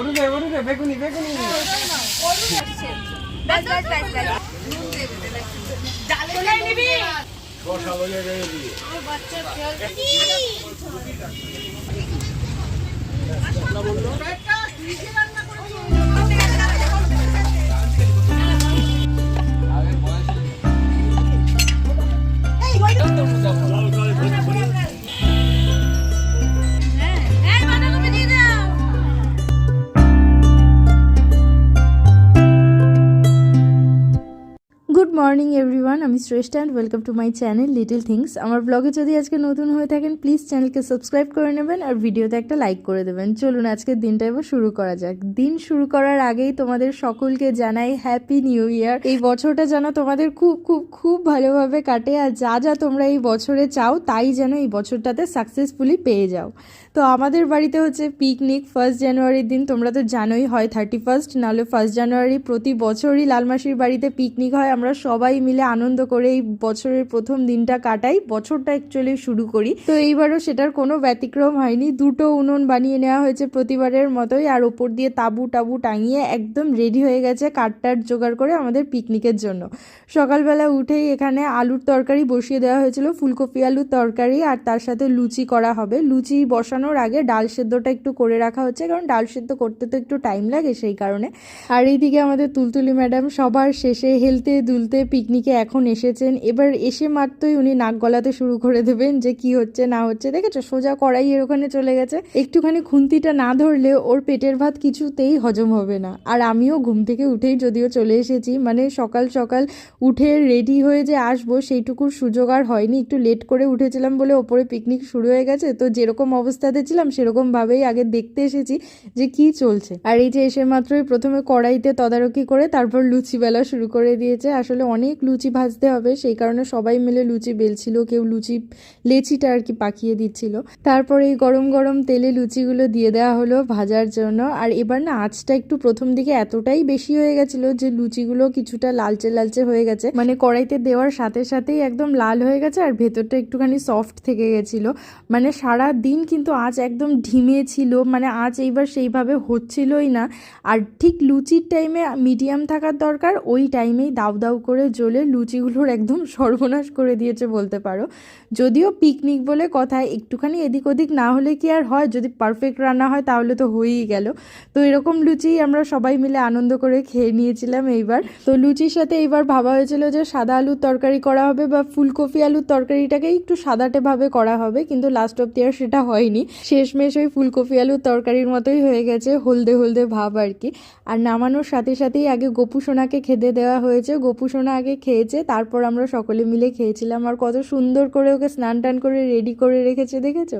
ওঠে ওঠে বেগুনি বেগুনি। ব্যাস মর্নিং, এভরিওয়ান। আমি Shreshtha and welcome to my channel little things আমার ব্লগে যদি আজকে নতুন হয়ে থাকেন প্লিজ চ্যানেলকে সাবস্ক্রাইব করে নেবেন আর ভিডিওতে একটা লাইক করে দেবেন। চলুন, আজকের দিনটা এবার শুরু করা যাক। দিন শুরু করার আগেই তোমাদের সকলকে জানাই হ্যাপি নিউ ইয়ার এই বছরটা যেন তোমাদের খুব খুব খুব ভালোভাবে কাটে আর যা যা তোমরা এই বছরে চাও, তাই যেন এই বছরটাতে সাকসেসফুলি পেয়ে যাও। তো আমাদের বাড়িতে হচ্ছে পিকনিক ফার্স্ট জানুয়ারির দিন। তোমরা তো জানোই হয় থার্টি ফার্স্ট নাহলে ফার্স্ট জানুয়ারি প্রতি বছরই লালমাসির বাড়িতে পিকনিক হয়। আমরা সবাই মিলে আনন্দ করে এই বছরের প্রথম দিনটা কাটাই। বছরটা অ্যাকচুয়ালি শুরু করি। তো এইবারও সেটার কোনো ব্যতিক্রম হয়নি। দুটো উনুন বানিয়ে নেওয়া হয়েছে প্রতিবারের মতোই। আর ওপর দিয়ে তাবু টাবু টাঙিয়ে একদম রেডি হয়ে গেছে কাঠটার জোগাড় করে আমাদের পিকনিকের জন্য। সকালবেলা উঠেই এখানে আলুর তরকারি বসিয়ে দেওয়া হয়েছিল। ফুলকপি আলুর তরকারি আর তার সাথে লুচি করা হবে। লুচি বসানোর আগে ডাল সেদ্ধটা একটু করে রাখা হচ্ছে। কারণ ডাল সেদ্ধ করতে তো একটু টাইম লাগে সেই কারণে। আর এইদিকে আমাদের তুলতুলি ম্যাডাম সবার শেষে হেলতে দুলতে পিকনিকে এখন এসেছেন। এবার এসে মাত্রই উনি নাক গলাতে শুরু করে দেবেন যে কি হচ্ছে, না হচ্ছে। দেখেছ? সোজা কড়াই এর ওখানে চলে গেছে। একটুখানি খুন্তিটা না ধরলে ওর পেটের ভাত কিছুতেই হজম হবে না। আর আমিও ঘুম থেকে উঠেই যদিও চলে এসেছি মানে সকাল সকাল উঠে রেডি হয়ে যে আসব সেইটুকুর সুযোগ আর হয়নি। একটু লেট করে উঠেছিলাম বলে ওপরে পিকনিক শুরু হয়ে গেছে। তো যেরকম অবস্থাতে ছিলাম, সেরকমভাবেই আগে দেখতে এসেছি যে কি চলছে। আর এই যে এসে মাত্রই প্রথমে কড়াইতে তদারকি করে তারপর লুচি বেলা শুরু করে দিয়েছে। আসলে অনেক লুচি ভাজতে হবে, সেই কারণে সবাই মিলে লুচি বেলছিল, কেউ লুচি লেচিটা আর কি পাকিয়ে দিচ্ছিল। তারপরে এই গরম গরম তেলে লুচিগুলো দিয়ে দেওয়া হলো ভাজার জন্য। আর এবার না, আঁচটা একটু প্রথম দিকে এতটাই বেশি হয়ে গেছিল যে লুচিগুলো কিছুটা লালচে লালচে হয়ে গেছে। মানে কড়াইতে দেওয়ার সাথে সাথেই একদম লাল হয়ে গেছে আর ভেতরটা একটুখানি সফট থেকে গেছিল। মানে সারা দিন কিন্তু আঁচ একদম ঢিমে ছিল মানে আঁচ এইবার সেইভাবে হচ্ছিলই না। আর ঠিক লুচির টাইমে মিডিয়াম থাকার দরকার, ওই টাইমেই দাউ দাউ করে জ্বলে লুচিগুলোর একদম সর্বনাশ করে দিয়েছে বলতে পারো। যদিও পিকনিক বলে কথা, একটুখানি এদিক ওদিক না হলে কি আর হয়? যদি পারফেক্ট রান্না হয় তাহলে তো হয়েই গেল। তো এরকম লুচি আমরা সবাই মিলে আনন্দ করে খেয়ে নিয়েছিলাম এইবার। তো লুচির সাথে এইবার ভাবা হয়েছিল যে সাদা আলুর তরকারি করা হবে বা ফুলকপি আলুর তরকারিটাকে একটু সাদাটে ভাবে করা হবে, কিন্তু লাস্ট অফ ইয়ার সেটা হয়নি। শেষমেশ ওই ফুলকপি আলুর তরকারির মতোই হয়ে গেছে, হলদে হলদে ভাব আর কি। আর নামানোর সাথে সাথেই আগে গোপু সোনাকে খেতে দেওয়া হয়েছে। গোপু সোনা আগে খেয়েছে, তারপর আমরা সকলে মিলে খেয়েছিলাম। আর কত সুন্দর করে ওকে স্নান টান করে রেডি করে রেখেছে, দেখেছ?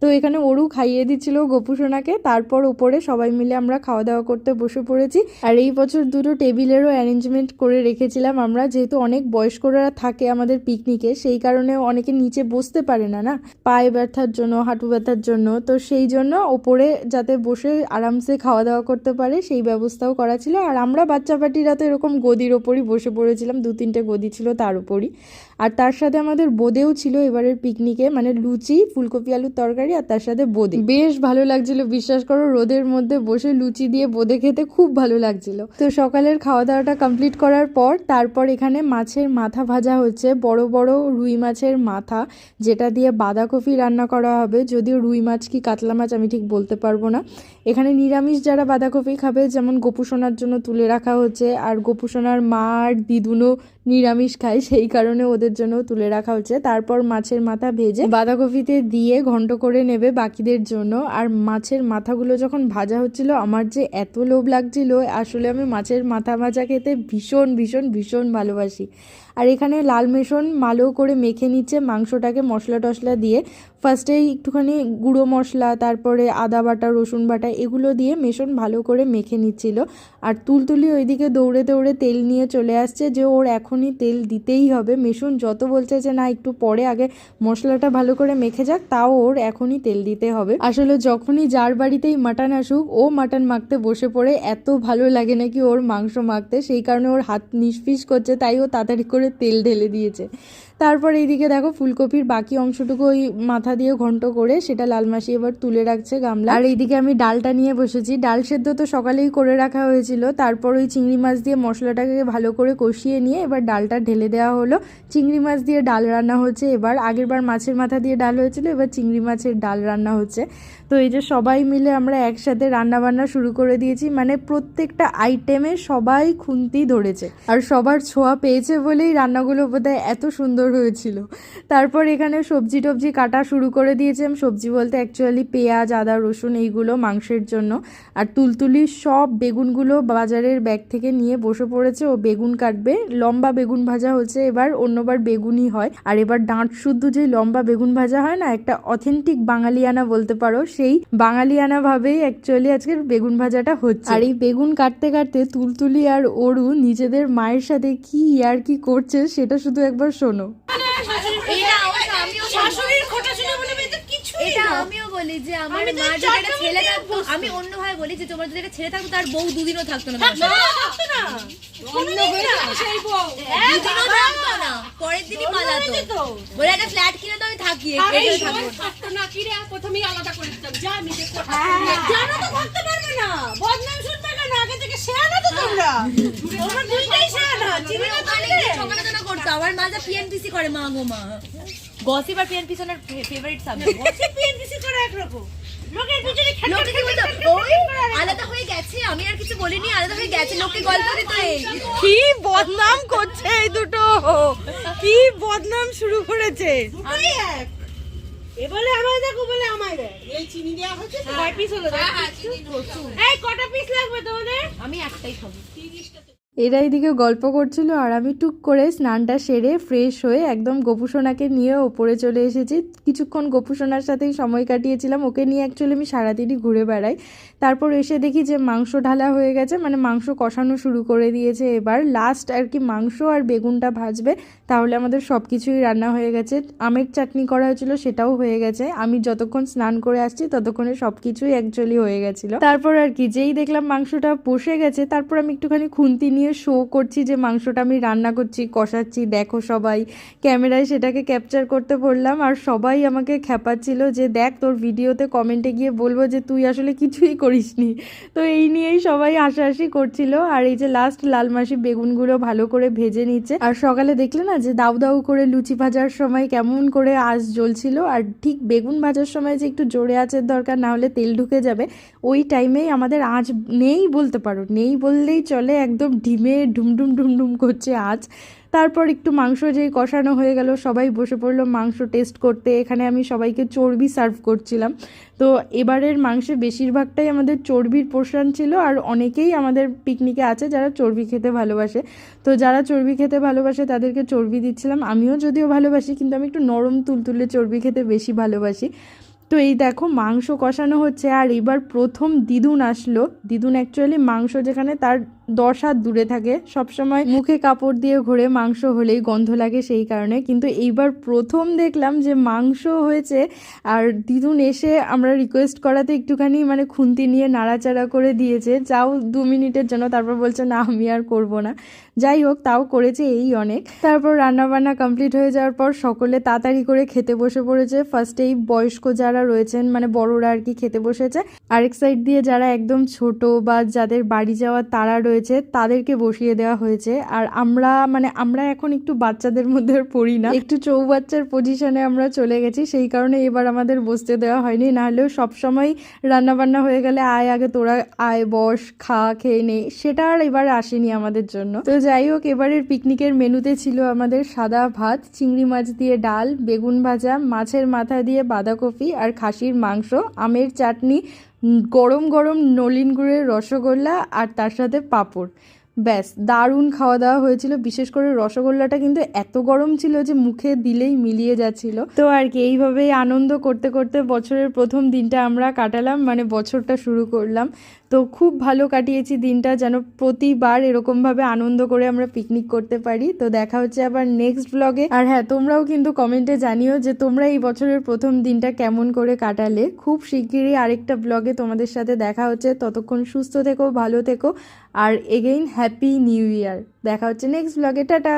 তো এখানে ওরু খাইয়ে দিচ্ছিল গোপু সোনাকে তারপর ওপরে সবাই মিলে আমরা খাওয়া দাওয়া করতে বসে পড়েছি। আর এই বছর দুটো টেবিলেরও অ্যারেঞ্জমেন্ট করে রেখেছিলাম আমরা, যেহেতু অনেক বয়স্করা থাকে আমাদের পিকনিকে সেই কারণে অনেকে নিচে বসতে পারে না না? পায়ে ব্যথার জন্য, হাঁটু ব্যথার জন্য, তো সেই জন্য ওপরে যাতে বসে আরামসে খাওয়া দাওয়া করতে পারে, সেই ব্যবস্থাও করা ছিল। আর আমরা বাচ্চা পাটিরা তো এরকম গদির ওপরই বসে পড়েছিলাম দু তিনটে গদি ছিল তার উপরই। আর তার সাথে আমাদের বোদেও ছিল এবারের পিকনিকে মানে লুচি, ফুলকপি আলুর তরকারি আর তার সাথে বোদে। বেশ ভালো লাগছিল, বিশ্বাস করো রোদের মধ্যে বসে লুচি দিয়ে বোদে খেতে খুব ভালো লাগছিল। তো সকালের খাওয়া দাওয়াটা কমপ্লিট করার পর তারপর এখানে মাছের মাথা ভাজা হচ্ছে, বড় বড় রুই মাছের মাথা, যেটা দিয়ে বাঁধাকপি রান্না করা হবে। যদিও রুই মাছ কি কাতলা মাছ আমি ঠিক বলতে পারব না। এখানে নিরামিষ যারা বাঁধাকপি খাবে, যেমন গোপুসোনার জন্য তুলে রাখা হচ্ছে, আর গোপুসোনার মা আর দিদুনও নিরামিষ খায়, সেই কারণে ওদের জন্য তুলে রাখা হচ্ছে তারপর মাছের মাথা ভেজে বাঁধাকপিতে দিয়ে ঘন্ট করে নেবে বাকিদের জন্য। আর মাছের মাথাগুলো যখন ভাজা হচ্ছিল, আমার যে এত লোভ লাগছিল, আসলে আমি মাছের মাথা ভাজা খেতে ভীষণ ভীষণ ভীষণ ভালোবাসি। আর এখানে লাল মেশন মালো করে মেখে নিচ্ছে মাংসটাকে মশলা টশলা দিয়ে। ফার্স্টেই একটুখানি গুঁড়ো মশলা, তারপরে আদা বাটা, রসুন বাটা এগুলো দিয়ে মেশন ভালো করে মেখে নিচ্ছিল। আর তুলতুলি ওইদিকে দৌড়ে দৌড়ে তেল নিয়ে চলে আসছে যে ওর এখনই তেল দিতেই হবে। মেশন যত বলছে যে না, একটু পরে আগে মশলাটা ভালো করে মেখে যাক, তাও ওর এখনই তেল দিতে হবে। আসলে যখনই যার বাড়িতেই মাটন আসুক, ও মাটন মাখতে বসে পড়ে, এত ভালো লাগে নাকি ওর মাংস মাখতে। সেই কারণে ওর হাত নিষ্পিস করছে, তাই ও তাড়াতাড়ি করে তেল ঢেলে দিয়েছে। তারপর এইদিকে দেখো ফুলকপির বাকি অংশটুকু ওই মাথা দিয়ে ঘন্ট করে সেটা লাল মাসি এবার তুলে রাখছে গামলা। আর এইদিকে আমি ডালটা নিয়ে বসেছি। ডাল সেদ্ধ তো সকালেই করে রাখা হয়েছিল। তারপর ওই চিংড়ি মাছ দিয়ে মশলাটাকে ভালো করে কষিয়ে নিয়ে এবার ডালটা ঢেলে দেওয়া হলো। চিংড়ি মাছ দিয়ে ডাল রান্না হচ্ছে এবার। আগেরবার মাছের মাথা দিয়ে ডাল হয়েছিল, এবার চিংড়ি মাছের ডাল রান্না হচ্ছে। তো এই যে সবাই মিলে আমরা একসাথে রান্না বান্না শুরু করে দিয়েছি। মানে প্রত্যেকটা আইটেমে সবাই খুন্তি ধরেছে। আর সবার ছোঁয়া পেয়েছে বলেই রান্নাগুলো বোধহয় এত সুন্দর হয়েছিল তারপর এখানে সবজি টবজি কাটা শুরু করে দিয়েছিলাম সবজি বলতে অ্যাকচুয়ালি পেঁয়াজ, আদা, রসুন এইগুলো মাংসের জন্য। আর তুলতুলি সব বেগুনগুলো বাজারের ব্যাগ থেকে নিয়ে বসে পড়েছে। ও বেগুন কাটবে। লম্বা বেগুন ভাজা হচ্ছে এবার, অন্যবার বেগুনই হয়। আর এবার ডাঁট শুদ্ধ যে লম্বা বেগুন ভাজা হয় না, একটা অথেন্টিক বাঙালিয়ানা বলতে পারো, সেই বাঙালিয়ানা ভাবেই অ্যাকচুয়ালি আজকের বেগুন ভাজাটা হচ্ছে। আর এই বেগুন কাটতে কাটতে তুলতুলি আর অরু নিজেদের মায়ের সাথে কি আর কি করছে, সেটা শুধু একবার শোনো এটা অবশ্য আমিও শাশুড়ির খোটা শুনে বলে মেয়েদের কিছুই এটা আমিও বলি যে আমার আমি মা যদি একটা ছেলে থাকতো আমি অন্য ভাবে বলি যে তোমার যদি একটা ছেলে থাকতো তার বউ দুদিনও থাকতো না। থাকতো পরের দিনই পালাতো বলে একটা ফ্ল্যাট কিনে তো আমি থাকি প্রথমেই আলাদা করে দিতাম। যা, নিজে হ্যাঁ। জানো তো থাকতে পারবে না। বদনাম শুনবে কেন? আগে থেকে শেয়ানা তো তোমরা। তোমরা দুইটাই শেয়ানা। চিনি না ওখানে থাকলে? গিয়ে সমালোচনা করতো আমার মা যা পিএনপিসি করে মা গো মা গসিপ আর পিএনপিসি ওনার ফেভারিট সাবজেক্ট বলছি PNPC করে একরকম। লোকের পিছনে খেটে লোকে কি বলতো ওই আলাদা হয়ে গেছে আমি আর কিছু বলিনি আলাদা হয়ে গেছে লোকে গল্প দিত এই কি বদনাম করছে এই দুটো কি বদনাম শুরু করেছে এক। এ বলে আমায় দেখ, ও বলে আমায় দেখ। এই চিনি দেওয়া হচ্ছে? কয় পিস হলো দেখ? এই কটা পিস লাগবে তোমাদের আমি একটাই খাব এরা এদিকে গল্প করছিল আর আমি টুক করে স্নানটা সেরে ফ্রেশ হয়ে একদম গোপুসোনাকে নিয়ে ওপরে চলে এসেছি। কিছুক্ষণ গোপুসোনার সাথেই সময় কাটিয়েছিলাম। ওকে নিয়ে অ্যাকচুয়ালি আমি সারাদিনই ঘুরে বেড়াই। তারপর এসে দেখি যে মাংস ঢালা হয়ে গেছে মানে মাংস কষানো শুরু করে দিয়েছে এবার। লাস্ট আর কি মাংস আর বেগুনটা ভাজবে, তাহলে আমাদের সব কিছুই রান্না হয়ে গেছে। আমের চাটনি করা হয়েছিল, সেটাও হয়ে গেছে। আমি যতক্ষণ স্নান করে আসছি, ততক্ষণে সব কিছুই অ্যাকচুয়ালি হয়ে গেছিল। তারপর আর কি, যেই দেখলাম মাংসটা বসে গেছে, তারপর আমি একটুখানি খুন্তি নিয়ে শো করছি যে মাংসটা আমি রান্না করছি, কষাচ্ছি, দেখো সবাই। ক্যামেরায় সেটাকে ক্যাপচার করতে বললাম, আর সবাই আমাকে খ্যাপাচ্ছিল যে, দেখ, তোর ভিডিওতে কমেন্টে গিয়ে বলব যে, তুই আসলে কিছুই করিসনি। তো এই নিয়েই সবাই হাসাহাসি করছিল। আর এই যে লাস্ট লাল মাসি বেগুনগুলো ভালো করে ভেজে নিচ্ছে। আর সকালে দেখলে না যে দাউ দাউ করে লুচি ভাজার সময় কেমন করে আঁচ জ্বলছিল। আর ঠিক বেগুন ভাজার সময় যে একটু জোরে আঁচের দরকার না হলে তেল ঢুকে যাবে, ওই টাইমেই আমাদের আঁচ নেই বলতে পারো। নেই বললেই চলে একদম ডিমে ডুমডুম ডুমডুম করছে আঁচ। তারপর একটু মাংস যেই কষানো হয়ে গেল, সবাই বসে পড়ল মাংস টেস্ট করতে। এখানে আমি সবাইকে চর্বি সার্ভ করছিলাম। তো এবারের মাংসে বেশিরভাগটাই আমাদের চর্বির পোর্শন ছিল আর অনেকেই আমাদের পিকনিকে আছে যারা চর্বি খেতে ভালোবাসে। তো যারা চর্বি খেতে ভালোবাসে তাদেরকে চর্বি দিচ্ছিলাম। আমিও যদিও ভালোবাসি, কিন্তু আমি একটু নরম তুলতুলে চর্বি খেতে বেশি ভালোবাসি। তো এই দেখো মাংস কষানো হচ্ছে আর এবার প্রথম দিদুন আসলো। দিদুন অ্যাকচুয়ালি মাংস যেখানে তার দশ হাত দূরে থাকে। সবসময় মুখে কাপড় দিয়ে ঘোরে, মাংস হলেই গন্ধ লাগে সেই কারণে। কিন্তু এইবার প্রথম দেখলাম যে মাংস হয়েছে আর দিদুন এসে আমরা রিকোয়েস্ট করাতে একটুখানি মানে খুন্তি নিয়ে নাড়াচাড়া করে দিয়েছে। যাও দু মিনিটের জন্য, তারপর বলছে, না, আমি আর করব না। যাই হোক, তাও করেছে এই অনেক। তারপর রান্নাবান্না কমপ্লিট হয়ে যাওয়ার পর সকলে তাড়াতাড়ি করে খেতে বসে পড়েছে। ফার্স্টেই বয়স্ক যারা রয়েছেন মানে বড়রা আর কি খেতে বসেছে। আরেক সাইড দিয়ে যারা একদম ছোট বা যাদের বাড়ি যাওয়ার তারা রয়েছে তাদেরকে বসিয়ে দেওয়া হয়েছে। আর আমরা মানে আমরা এখন একটু বাচ্চাদের মধ্যে পড়ি না। একটু চৌবাচ্চার পজিশনে আমরা চলে গেছি, সেই কারণে এবার আমাদের বসতে দেওয়া হয়নি। নাহলেও সবসময় রান্নাবান্না হয়ে গেলে আয় আগে তোরা আয়, বস, খা, খেয়ে নে, সেটা আর এবার আসেনি আমাদের জন্য। তো যাই হোক, এবারের পিকনিকের মেনুতে ছিল আমাদের সাদা ভাত, চিংড়ি মাছ দিয়ে ডাল, বেগুন ভাজা, মাছের মাথা দিয়ে বাঁধাকপি আর খাসির মাংস, আমের চাটনি গরম গরম নলিন গুড়ের রসগোল্লা আর তার সাথে পাঁপড়। ব্যাস, দারুণ খাওয়া দাওয়া হয়েছিল। বিশেষ করে রসগোল্লাটা কিন্তু এত গরম ছিল যে মুখে দিলেই মিলিয়ে যাচ্ছিল। তো আর কি, এইভাবেই আনন্দ করতে করতে বছরের প্রথম দিনটা আমরা কাটালাম। মানে বছরটা শুরু করলাম। তো খুব ভালো কাটিয়েছি দিনটা, যেন প্রতিবার এরকমভাবে আনন্দ করে আমরা পিকনিক করতে পারি। তো দেখা হচ্ছে আবার নেক্সট ব্লগে আর হ্যাঁ তোমরাও কিন্তু কমেন্টে জানিও যে তোমরা এই বছরের প্রথম দিনটা কেমন করে কাটালে। খুব শিগগিরই আরেকটা ব্লগে তোমাদের সাথে দেখা হচ্ছে। ততক্ষণ সুস্থ থেকো, ভালো থেকো। আর এগেইন হ্যাপি নিউ ইয়ার দেখা হচ্ছে নেক্সট ব্লগে টাটা!